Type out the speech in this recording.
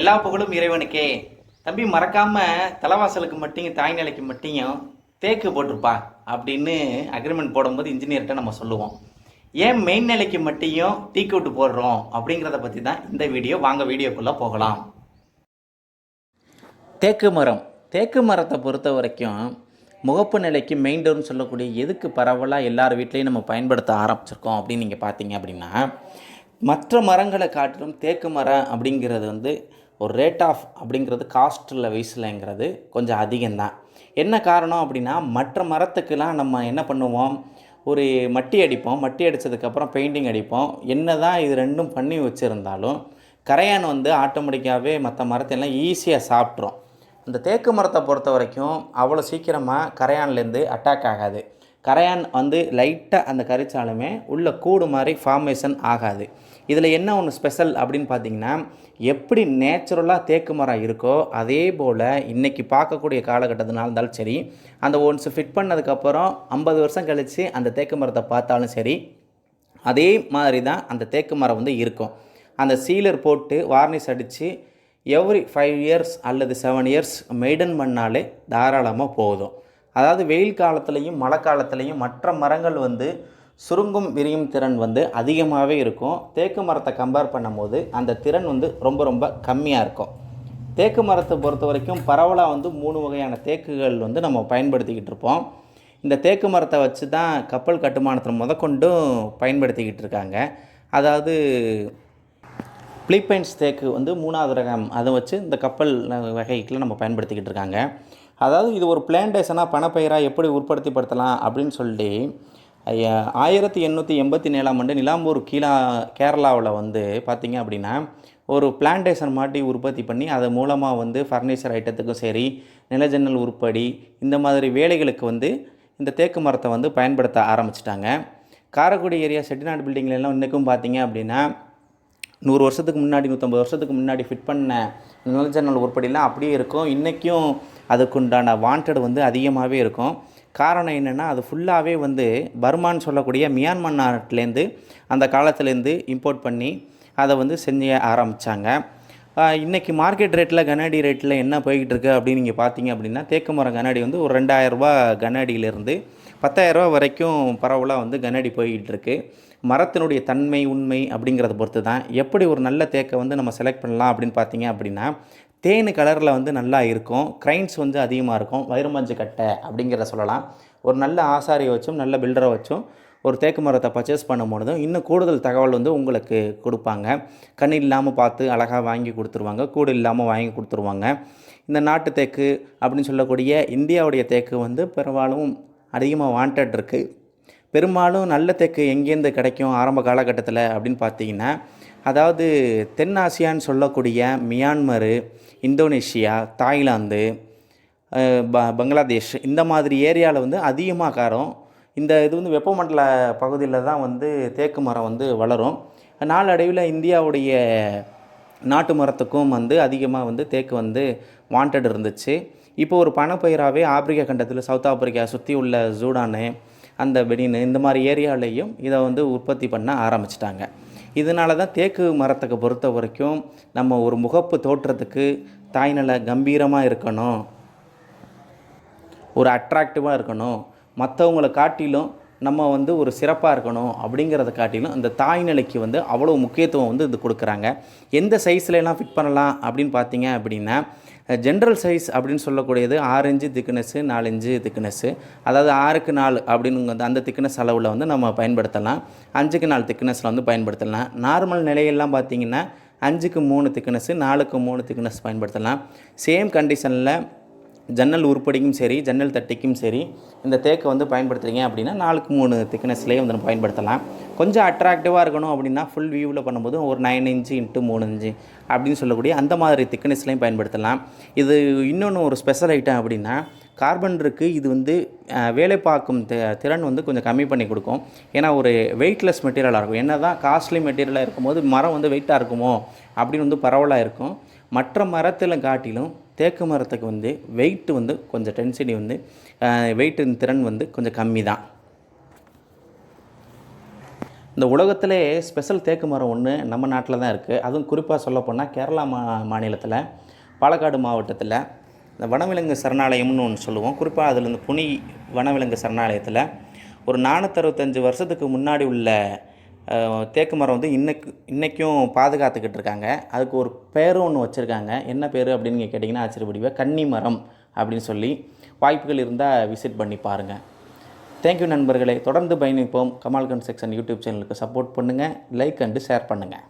எல்லா புகழும் இறைவனுக்கே. தம்பி மறக்காம தலைவாசலுக்கு மட்டும் தாய் நிலைக்கு மட்டும் தேக்கு போட்டிருப்பா அப்படின்னு அக்ரிமெண்ட் போடும்போது இன்ஜினியர்கிட்ட நம்ம சொல்லுவோம். ஏன் மெயின் நிலைக்கு மட்டும் டீக்கவுட்டு போடுறோம் அப்படிங்கிறத பற்றி தான் இந்த வீடியோ. வாங்க வீடியோக்குள்ளே போகலாம். தேக்கு மரம். தேக்கு மரத்தை பொறுத்த வரைக்கும் முகப்பு நிலைக்கு மெயின் டோர்னு சொல்லக்கூடிய எதுக்கு பரவலாக எல்லார் வீட்லேயும் நம்ம பயன்படுத்த ஆரம்பிச்சிருக்கோம் அப்படின்னு நீங்கள் பார்த்தீங்க அப்படின்னா மற்ற மரங்களை காட்டிலும் தேக்கு மரம் அப்படிங்கிறது வந்து ஒரு ரேட் ஆஃப் அப்படிங்கிறது காஸ்ட்டில் வயசுலங்கிறது கொஞ்சம் அதிகம்தான். என்ன காரணம் அப்படின்னா மற்ற மரத்துக்கெலாம் நம்ம என்ன பண்ணுவோம்? ஒரு மட்டி அடிப்போம். மட்டி அடித்ததுக்கப்புறம் பெயிண்டிங் அடிப்போம். என்ன தான் இது ரெண்டும் பண்ணி வச்சுருந்தாலும் கரையான் வந்து ஆட்டோமேட்டிக்காகவே மற்ற மரத்தையெல்லாம் ஈஸியாக சாப்பிட்ரும் அந்த தேக்கு மரத்தை பொறுத்த வரைக்கும் அவ்வளோ சீக்கிரமாக கரையான்லேருந்து அட்டாக் ஆகாது. கரையான் வந்து லைட்டாக அந்த கரைச்சாலுமே உள்ள கூடு மாதிரி ஃபார்மேஷன் ஆகாது. இதில் என்ன ஒன்று ஸ்பெஷல் அப்படின்னு பார்த்தீங்கன்னா எப்படி நேச்சுரலாக தேக்கு மரம் இருக்கோ அதே போல் இன்றைக்கி பார்க்கக்கூடிய காலகட்டத்தினால இருந்தாலும் சரி அந்த ஒன்ஸ் ஃபிட் பண்ணதுக்கப்புறம் ஐம்பது வருஷம் கழித்து அந்த தேக்கு மரத்தை பார்த்தாலும் சரி அதே மாதிரி தான் அந்த தேக்கு மரம் வந்து இருக்கும். அந்த சீலர் போட்டு வார்னிஷ் அடித்து எவ்ரி ஃபைவ் இயர்ஸ் அல்லது செவன் இயர்ஸ் மெயின்டைன் பண்ணாலே தாராளமாக போதும். அதாவது வெயில் காலத்துலேயும் மழை காலத்துலேயும் மற்ற மரங்கள் வந்து சுருங்கும் விரியும் திறன் வந்து அதிகமாகவே இருக்கும். தேக்கு மரத்தை கம்பேர் பண்ணும்போது அந்த திறன் வந்து ரொம்ப ரொம்ப கம்மியாக இருக்கும். தேக்கு மரத்தை பொறுத்த வரைக்கும் பரவலாக வந்து மூணு வகையான தேக்குகள் வந்து நம்ம பயன்படுத்திக்கிட்டு இருப்போம். இந்த தேக்கு மரத்தை வச்சு தான் கப்பல் கட்டுமானத்தில் முதற்கொண்டும் பயன்படுத்திக்கிட்டு இருக்காங்க. அதாவது பிலிப்பைன்ஸ் தேக்கு வந்து மூணாவது ரகம். அதை வச்சு இந்த கப்பல் வகைகளை நம்ம பயன்படுத்திக்கிட்டு இருக்காங்க. அதாவது இது ஒரு பிளான்டேஷனாக பணப்பயிராக எப்படி உற்பத்திப்படுத்தலாம் அப்படின்னு சொல்லி ஆயிரத்தி எண்ணூற்றி எண்பத்தி ஏழாம் ஆண்டு நிலாம்பூர் கீழா கேரளாவில் வந்து பார்த்திங்க அப்படின்னா ஒரு பிளான்டேஷன் மாட்டி உற்பத்தி பண்ணி அது மூலமாக வந்து ஃபர்னிச்சர் ஐட்டத்துக்கும் சரி நிலஜன்னல் உருப்படி இந்த மாதிரி வேலைகளுக்கு வந்து இந்த தேக்கு மரத்தை வந்து பயன்படுத்த ஆரம்பிச்சிட்டாங்க. காரைக்குடி ஏரியா செட்டிநாடு பில்டிங்லாம் இன்றைக்கும் பார்த்தீங்க அப்படின்னா நூறு வருஷத்துக்கு முன்னாடி நூற்றம்பது வருஷத்துக்கு முன்னாடி ஃபிட் பண்ண நிலஜன்னல் உருப்படிலாம் அப்படியே இருக்கும். இன்றைக்கும் அதுக்குண்டான வாண்டட் வந்து அதிகமாகவே இருக்கும். காரணம் என்னென்னா அது ஃபுல்லாகவே வந்து பர்மான்னு சொல்லக்கூடிய மியான்மர் நாட்டிலேருந்து அந்த காலத்துலேருந்து இம்போர்ட் பண்ணி அதை வந்து செஞ்ச ஆரம்பித்தாங்க இன்றைக்கி மார்க்கெட் ரேட்டில் கண்ணாடி ரேட்டில் என்ன போய்கிட்டு இருக்கு அப்படின்னு நீங்கள் பார்த்தீங்க அப்படின்னா தேக்கு மரம் கண்ணாடி வந்து ஒரு ரெண்டாயிரரூபா கண்ணாடியிலேருந்து பத்தாயிரரூபா வரைக்கும் பரவலாக வந்து கண்ணாடி போய்கிட்டு இருக்கு மரத்தினுடைய தன்மை உண்மை அப்படிங்கிறத பொறுத்து தான் எப்படி ஒரு நல்ல தேக்கை வந்து நம்ம செலக்ட் பண்ணலாம் அப்படின்னு பார்த்தீங்க அப்படின்னா தேனு கலரில் வந்து நல்லா இருக்கும். க்ரைன்ஸ் வந்து அதிகமாக இருக்கும். வைரமஞ்சு கட்டை அப்படிங்கிறத சொல்லலாம். ஒரு நல்ல ஆசாரியை வச்சும் நல்ல பில்டரை வச்சும் ஒரு தேக்கு மரத்தை பர்ச்சேஸ் பண்ணும்பொழுதும் இன்னும் கூடுதல் தகவல் வந்து உங்களுக்கு கொடுப்பாங்க. கண் இல்லாமல் பார்த்து அழகாக வாங்கி கொடுத்துருவாங்க. கூடு இல்லாமல் வாங்கி கொடுத்துருவாங்க. இந்த நாட்டு தேக்கு அப்படின்னு சொல்லக்கூடிய இந்தியாவுடைய தேக்கு வந்து பெரும்பாலும் அதிகமாக வாண்டட் இருக்குது பெரும்பாலும் நல்ல தேக்கு எங்கேருந்து கிடைக்கும்? ஆரம்ப காலகட்டத்தில் அப்படின்னு பார்த்தீங்கன்னா அதாவது தென் ஆசியான்னு சொல்லக்கூடிய மியான்மரு இந்தோனேஷியா தாய்லாந்து ப பங்களாதேஷ் இந்த மாதிரி ஏரியாவில் வந்து அதிகமாக காரம். இந்த இது வந்து வெப்பமண்டல பகுதியில் தான் வந்து தேக்கு மரம் வந்து வளரும். நாளடைவில் இந்தியாவுடைய நாட்டு மரத்துக்கும் வந்து அதிகமாக வந்து தேக்கு வந்து வாண்டட் இருந்துச்சு. இப்போ ஒரு பணப்பயிராகவே ஆப்பிரிக்கா கண்டத்தில் சவுத் ஆப்பிரிக்கா சுற்றி உள்ள ஜூடானு அந்த பெனின் இந்த மாதிரி ஏரியாலையும் இதை வந்து உற்பத்தி பண்ண ஆரம்பிச்சிட்டாங்க. இதனால தான் தேக்கு மரத்துக்கு பொறுத்த வரைக்கும் நம்ம ஒரு முகப்பு தோற்றத்துக்கு தாய்நல கம்பீரமாக இருக்கணும். ஒரு அட்ராக்டிவாக இருக்கணும். மற்றவங்கள காட்டிலும் நம்ம வந்து ஒரு சிறப்பாக இருக்கணும் அப்படிங்கிறத காட்டிலும் அந்த தாய் நிலைக்கு வந்து அவ்வளோ முக்கியத்துவம் வந்து இது கொடுக்குறாங்க. எந்த சைஸ்லலாம் ஃபிட் பண்ணலாம் அப்படின்னு பார்த்தீங்க அப்படின்னா ஜென்ரல் சைஸ் அப்படின்னு சொல்லக்கூடியது ஆறு இன்ச்சு திக்னஸ்ஸு நாலு இன்ச்சு திக்னஸ்ஸு அதாவது ஆறுக்கு நாலு அப்படின்னு அந்த திக்னஸ் அளவில் வந்து நம்ம பயன்படுத்தலாம். அஞ்சுக்கு நாலு திக்னஸில் வந்து பயன்படுத்தலாம். நார்மல் நிலையெல்லாம் பார்த்தீங்கன்னா அஞ்சுக்கு மூணு திக்னஸ்ஸு நாலுக்கு மூணு திக்னஸ் பயன்படுத்தலாம். சேம் கண்டிஷனில் ஜன்னல் உருப்படிக்கும் சரி ஜன்னல் தட்டிக்கும் சரி இந்த தேக்கை வந்து பயன்படுத்துகிறீங்க அப்படின்னா நாலுக்கு மூணு திக்னஸ்லேயே வந்து நம்ம பயன்படுத்தலாம். கொஞ்சம் அட்ராக்டிவாக இருக்கணும் அப்படின்னா ஃபுல் வியூவில் பண்ணும்போது ஒரு நைன் இன்ச்சு இன்ட்டு மூணு இன்ச்சு அப்படின்னு சொல்லக்கூடிய அந்த மாதிரி திக்னஸ்லையும் பயன்படுத்தலாம். இது இன்னொன்று ஒரு ஸ்பெஷல் ஐட்டம் அப்படின்னா கார்பன் இருக்குது இது வந்து வேலை பார்க்கும் திறன் வந்து கொஞ்சம் கம்மி பண்ணி கொடுக்கும். ஏன்னா ஒரு வெயிட்லெஸ் மெட்டீரியலாக இருக்கும். என்ன தான் காஸ்ட்லி மெட்டீரியலாக இருக்கும்போது மரம் வந்து வெயிட்டாக இருக்குமோ அப்படின்னு வந்து பரவலாக இருக்கும். மற்ற மரத்தில் காட்டிலும் தேக்கு மரத்துக்கு வந்து வெயிட்டு வந்து கொஞ்சம் டென்சிட்டி வந்து வெயிட்டின் திறன் வந்து கொஞ்சம் கம்மி தான் இந்த உலகத்திலே ஸ்பெஷல் தேக்கு மரம் ஒன்று நம்ம நாட்டில் தான் இருக்குது அதுவும் குறிப்பாக சொல்லப்போனால் கேரளா மா மாநிலத்தில் பாலக்காடு மாவட்டத்தில் இந்த வனவிலங்கு சரணாலயம்னு ஒன்று சொல்லுவோம். குறிப்பாக அதில் இந்த புனி வனவிலங்கு சரணாலயத்தில் ஒரு நானூற்றறுபத்தஞ்சு வருஷத்துக்கு முன்னாடி உள்ள தேக்கு மரம் வந்து இன்னைக்கு இன்றைக்கும் பாதுகாத்துக்கிட்டு இருக்காங்க. அதுக்கு ஒரு பேரும் ஒன்று வச்சுருக்காங்க. என்ன பேர் அப்படின்னு நீங்கள் கேட்டிங்கன்னா ஆச்சரியப்படுவீங்க. கன்னி மரம் அப்படின்னு சொல்லி வாய்ப்புகள் இருந்தால் விசிட் பண்ணி பாருங்கள் தேங்க்யூ நண்பர்களே. தொடர்ந்து பயணிப்போம். கமால் கன் செக்ஷன் யூடியூப் சேனலுக்கு சப்போர்ட் பண்ணுங்கள் லைக் அண்டு ஷேர் பண்ணுங்கள்